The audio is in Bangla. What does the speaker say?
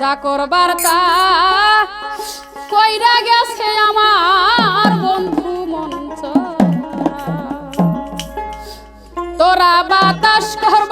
যা করবার তা কইরা গেছে আমার বন্ধু মঞ্চ তোরা বাতাস করব বাতাস কর